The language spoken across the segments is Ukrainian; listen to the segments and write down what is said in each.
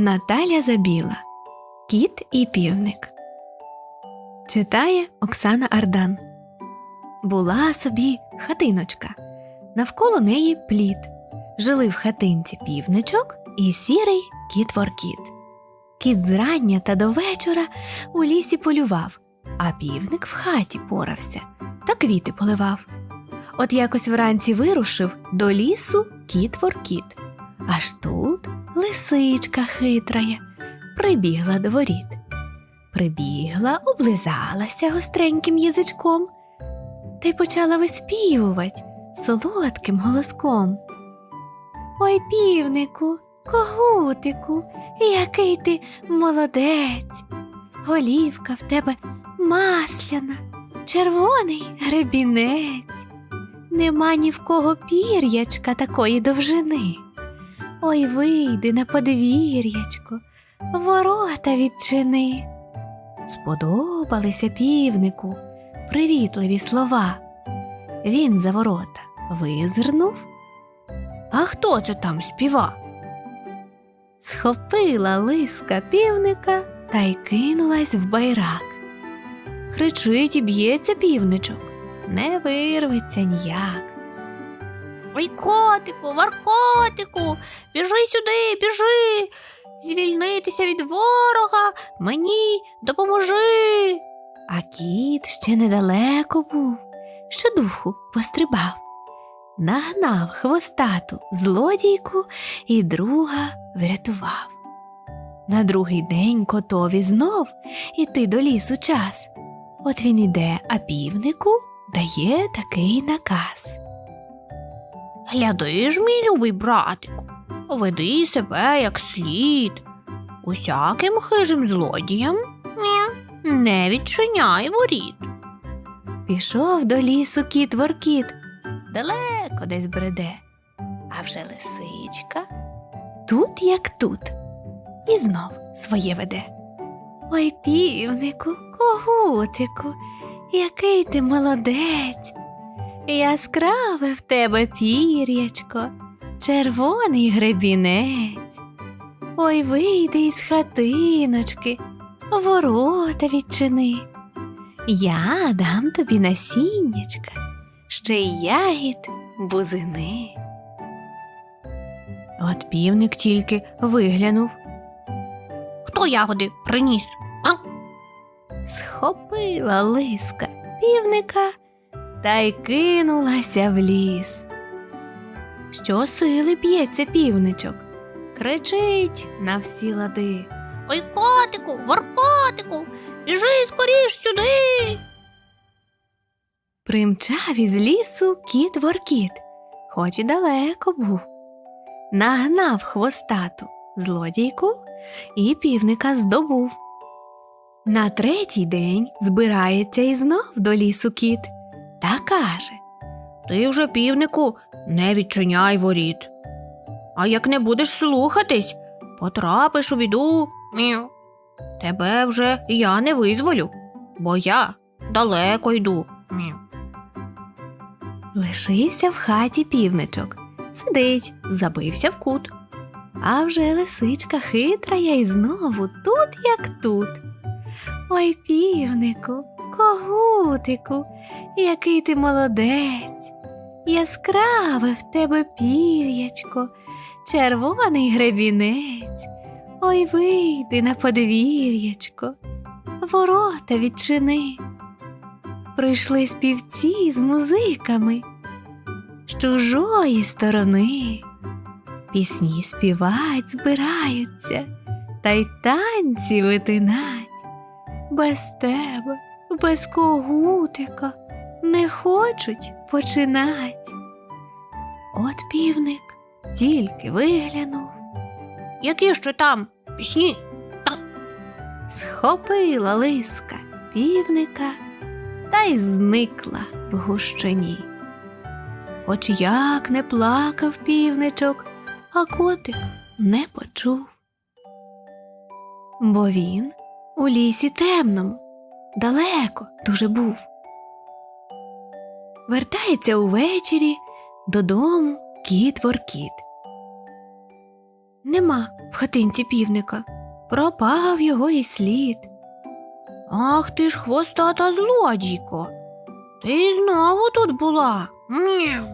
Наталя Забіла Кіт і півник. Читає Оксана Ардан. Була собі хатиночка. Навколо неї плід. Жили в хатинці півничок і сірий кіт Воркіт. Кіт зрання та до вечора у лісі полював, а півник в хаті порався та квіти поливав. От якось вранці вирушив до лісу кіт Воркіт. Аж тут лисичка хитрая прибігла до воріт. Прибігла, облизалася гостреньким язичком та й почала виспівувати солодким голоском. Ой, півнику, когутику, який ти молодець. Голівка в тебе масляна, червоний гребінець. Нема ні в кого пір'ячка такої довжини. Ой, вийди на подвір'ячко, ворота відчини. Сподобалися півнику привітливі слова. Він за ворота визирнув. А хто це там співа? Схопила лиска півника та й кинулась в байрак. Кричить і б'ється півничок, не вирветься ніяк. Ой, котику, варкотику, біжи сюди, біжи. Звільнитися від ворога, мені допоможи. А кіт ще недалеко був, щодуху пострибав, нагнав хвостату злодійку і друга врятував. На другий день котові знов іти до лісу час. От він іде, а півнику дає такий наказ. Гляди ж, мій любий братику, веди себе як слід. Усяким хижим злодіям ні, не відчиняй воріт. Пішов до лісу кіт воркіт, далеко десь бреде, а вже лисичка тут як тут, і знов своє веде. Ой, півнику, когутику, який ти молодець, яскраве в тебе пір'ячко, червоний гребінець. Ой, вийди із хатиночки, ворота відчини. Я дам тобі насіннячка, ще й ягід бузини. От півник тільки виглянув, Хто ягоди приніс? А? схопила лиска півника та й кинулася в ліс. Що сили б'ється півничок, кричить на всі лади. Ой, котику, воркотику, біжи скоріш сюди. Примчав із лісу кіт воркіт, хоч і далеко був. Нагнав хвостату злодійку і півника здобув. На третій день збирається і знов до лісу кіт та каже Ти вже, півнику, не відчиняй воріт. А як не будеш слухатись, потрапиш у біду. Мяу. Тебе вже я не визволю, бо я далеко йду. Мяу. Лишився в хаті півничок, сидить, забився в кут. А вже лисичка хитрая і знову тут, як тут. Ой, півнику, когутику, який ти молодець, яскраве в тебе пір'ячко, червоний гребінець. Ой, вийди на подвір'ячко, ворота відчини. Прийшли співці з музиками з чужої сторони. Пісні співать збираються, та й танці витинать. Без тебе, без когутика не хочуть починать. От півник тільки виглянув, Які ще там пісні? схопила лиска півника та й зникла в гущині. Хоч як не плакав півничок, а котик не почув. Бо він у лісі темному, далеко дуже був. Вертається увечері додому кіт воркіт. Нема в хатинці півника. Пропав його і слід. Ах ти ж хвостата злодійко. Ти знову тут була. Мяу.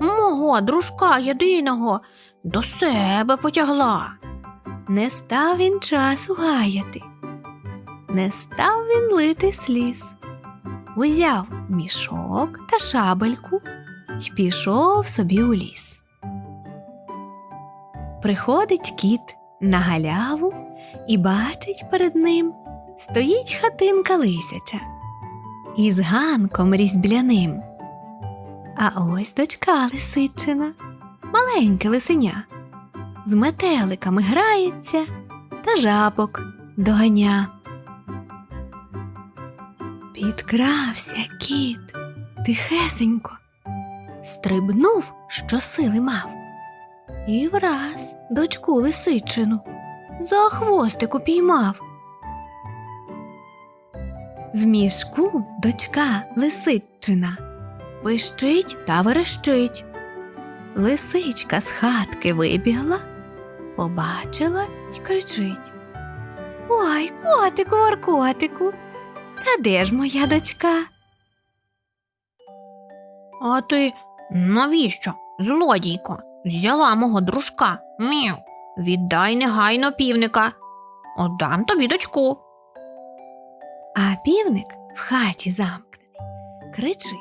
Мого дружка єдиного до себе потягла. Не став він часу гаяти, не став він лити сліз. Узяв мішок та шабельку й пішов собі у ліс. Приходить кіт на галяву і бачить перед ним стоїть хатинка лисяча із ганком різьбляним. А ось дочка лисичина, маленьке лисеня з метеликами грається та жабок доганя. Підкрався кіт тихесенько, стрибнув, що сили мав, і враз дочку лисичину за хвостик упіймав. В мішку дочка лисичина пищить та верещить. Лисичка з хатки вибігла, побачила й кричить. Ой, котику, воркотику, та де ж моя дочка? А ти навіщо, злодійко, взяла мого дружка? Мяу. Віддай негайно півника. Отдам тобі дочку. А півник в хаті замкнений, кричить.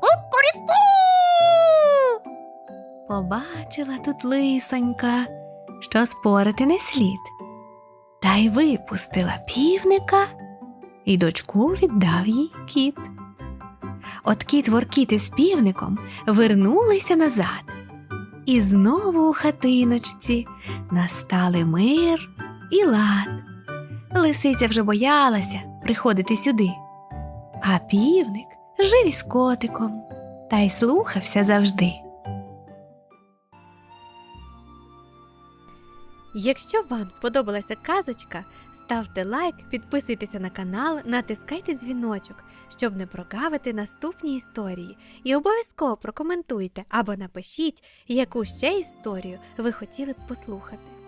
Кукуріку! Побачила тут лисонька, що спорити не слід, та й випустила півника, і дочку віддав їй кіт. От кіт воркіти з півником вернулися назад, і знову у хатиночці настали мир і лад. Лисиця вже боялася приходити сюди, а півник жив із котиком та й слухався завжди. Якщо вам сподобалася казочка, ставте лайк, підписуйтеся на канал, натискайте дзвіночок, щоб не прогавити наступні історії. І обов'язково прокоментуйте або напишіть, яку ще історію ви хотіли б послухати.